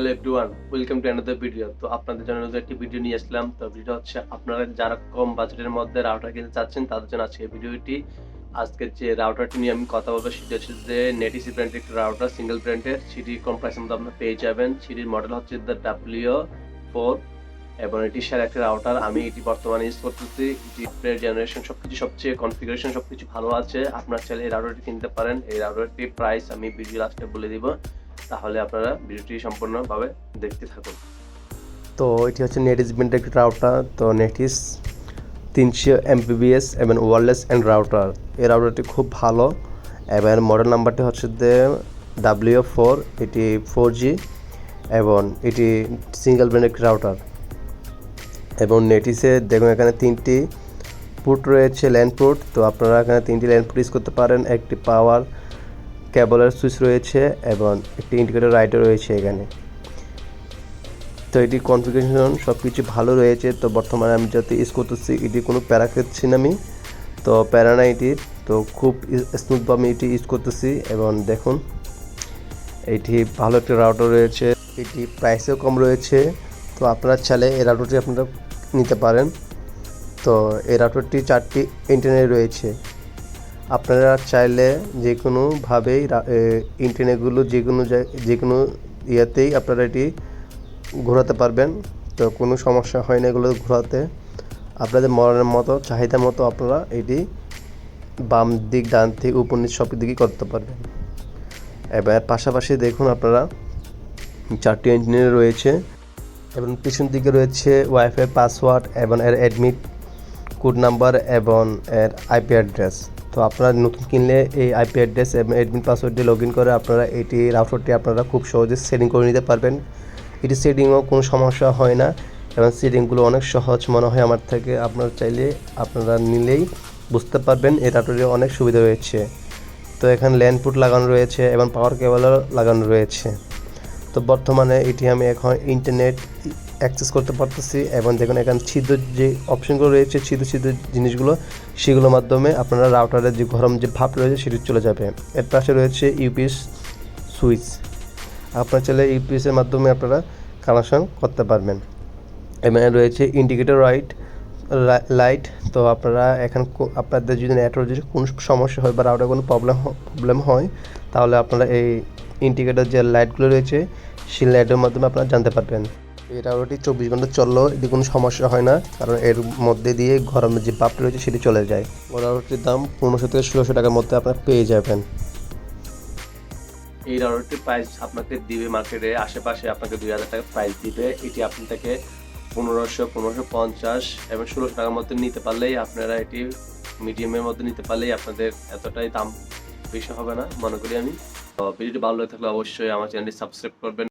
Hello everyone welcome to another video তো আপনাদের জন্য একটি ভিডিও নিয়ে আসলাম। তো ভিডিও হচ্ছে আপনারা যারা কম বাজেটের মধ্যে রাউটার কিনতে চাচ্ছেন, তাদের জন্য আজকে ভিডিওটি আজকে যে রাউটারটি নিয়ে আমি কথা বলব, সেটি হচ্ছে যে নেটিসি ব্র্যান্ডের একটি রাউটার সিঙ্গেল ব্র্যান্ডের সিটি কম প্রাইসের মধ্যে আপনারা পেয়ে যাবেন। সিটির মডেল হচ্ছে দ্য ডাব্লিউ ফোর এবং এটি সেরা একটি রাউটার আমি এটি বর্তমানে ইউজ করতেছি। এটি জেনারেশন সবকিছু সবচেয়ে কনফিগারেশন সবকিছু ভালো আছে। আপনার চাইলে এই রাউটারটি কিনতে পারেন। এই রাউটারটির প্রাইস আমি ভিডিও লাস্টে বলে দিব। তাহলে আপনারা ভিডিওটি সম্পূর্ণভাবে দেখতে থাকুন। তো এটি হচ্ছে ব্র্যান্ডের একটি রাউটার। তো নেটিস তিনশো এমবিবিএস এবং ওয়ারলেস অ্যান্ড রাউটার এই রাউটারটি খুব ভালো এবং মডেল নাম্বারটি হচ্ছে ডাব্লিউ ফোর এটি ফোর জি এবং এটি সিঙ্গেল ব্র্যান্ড একটি রাউটার এবং নেটিসে দেখুন এখানে তিনটি পুট রয়েছে ল্যান্ড পুট তো আপনারা এখানে তিনটি ল্যান্ড পুট ইউজ করতে পারেন। একটি পাওয়ার কেবলের সুইচ রয়েছে এবং একটি ইন্ডিকেটর রাইটার রয়েছে এখানে। তো এটি কনফিগারেশন সব কিছু ভালো রয়েছে। তো বর্তমানে আমি যাতে ইউজ করতেছি, এটি কোনো প্যারা খেতেছি না আমি। তো প্যারা না এটির। তো খুব স্মুথভাবে আমি এটি ইউজ করতেছি এবং দেখুন, এটি ভালো একটা রাউটার রয়েছে। এটি প্রাইসেও কম রয়েছে। তো আপনারা চাইলে এই রাউটারটি আপনারা নিতে পারেন। তো এই রাউটারটি চারটি ইন্টারনেট রয়েছে। আপনারা চাইলে যে কোনোভাবেই ইন্টারনেটগুলো যে কোনো যে কোনো ইয়েতেই আপনারা এটি ঘোরাতে পারবেন। তো কোনো সমস্যা হয় না এগুলো ঘোরাতে। আপনাদের মনের মতো, চাহিদা মতো আপনারা এটি বাম দিক, ডান দিক উপর নিচ সব দিকই করতে পারবেন। এবার পাশাপাশি দেখুন আপনারা চারটি ইঞ্জিনিয়ার রয়েছে এবং পিছন দিকে রয়েছে ওয়াইফাই পাসওয়ার্ড এবং এর অ্যাডমিট কোড নাম্বার এবং এর আইপি অ্যাড্রেস তো আপনারা নতুন কিনলে এই আইপি অ্যাড্রেস এবং অ্যাডমিট পাসওয়ার্ড দিয়ে লগ ইন করে আপনারা এটি রাউটারটি আপনারা খুব সহজে সেটিং করে নিতে পারবেন। এটি সেটিংও কোনো সমস্যা হয় না এবং সেটিংগুলো অনেক সহজ মনে হয় আমার থেকে। আপনারা চাইলে আপনারা নিলেই বুঝতে পারবেন এই রাউটারে অনেক সুবিধা রয়েছে তো এখানে ল্যান্ড পুট লাগানো রয়েছে এবং পাওয়ার কেবলও লাগানো রয়েছে। তো বর্তমানে এটি আমি এখন ইন্টারনেট অ্যাক্সেস করতে পারতেছি এবং দেখুন এখানে ছিদ্র যে অপশনগুলো রয়েছে, ছিদ্র ছিদ্র জিনিসগুলো, সেগুলোর মাধ্যমে আপনারা রাউটারের যে গরম যে ভাব রয়েছে সেটি চলে যাবে। এর পাশে রয়েছে ইউপিএস সুইচ আপনার চাইলে ইউপিএসের মাধ্যমে আপনারা কানেকশন করতে পারবেন। এবং রয়েছে ইন্ডিকেটর রাইট লাইট তো আপনারা এখন আপনাদের যদি নেটওয়ার্ক যদি কোনো সমস্যা হয় বা রাউটার কোনো প্রবলেম প্রবলেম হয়, তাহলে আপনারা এই ইন্ডিকেটর যে লাইটগুলো রয়েছে, সেই লাইটের মাধ্যমে আপনারা জানতে পারবেন। এই রাউটারটি চব্বিশ ঘণ্টা চললেও এটি কোনো সমস্যা হয় না কারণ এর মধ্যে দিয়ে গরমের যে ভাবটা রয়েছে সেটি চলে যায়। রাউটারটির দাম পনেরোশো থেকে ষোলোশো টাকার মধ্যে আপনারা পেয়ে যাবেন। এই রাউটারটির প্রাইস আপনাকে দিবে মার্কেটে আশেপাশে আপনাকে দুই হাজার টাকা প্রাইস দিবে। এটি আপনি থেকে পনেরোশো পনেরোশো পঞ্চাশ এবং ষোলোশো টাকার মধ্যে নিতে পারলেই আপনারা এটি মিডিয়ামের মধ্যে নিতে পারলেই আপনাদের এতটাই দাম বেশি হবে না মনে করি আমি। তো ভিডিওটি ভালো লাগে থাকলে অবশ্যই আমার চ্যানেলটি সাবস্ক্রাইব করবেন।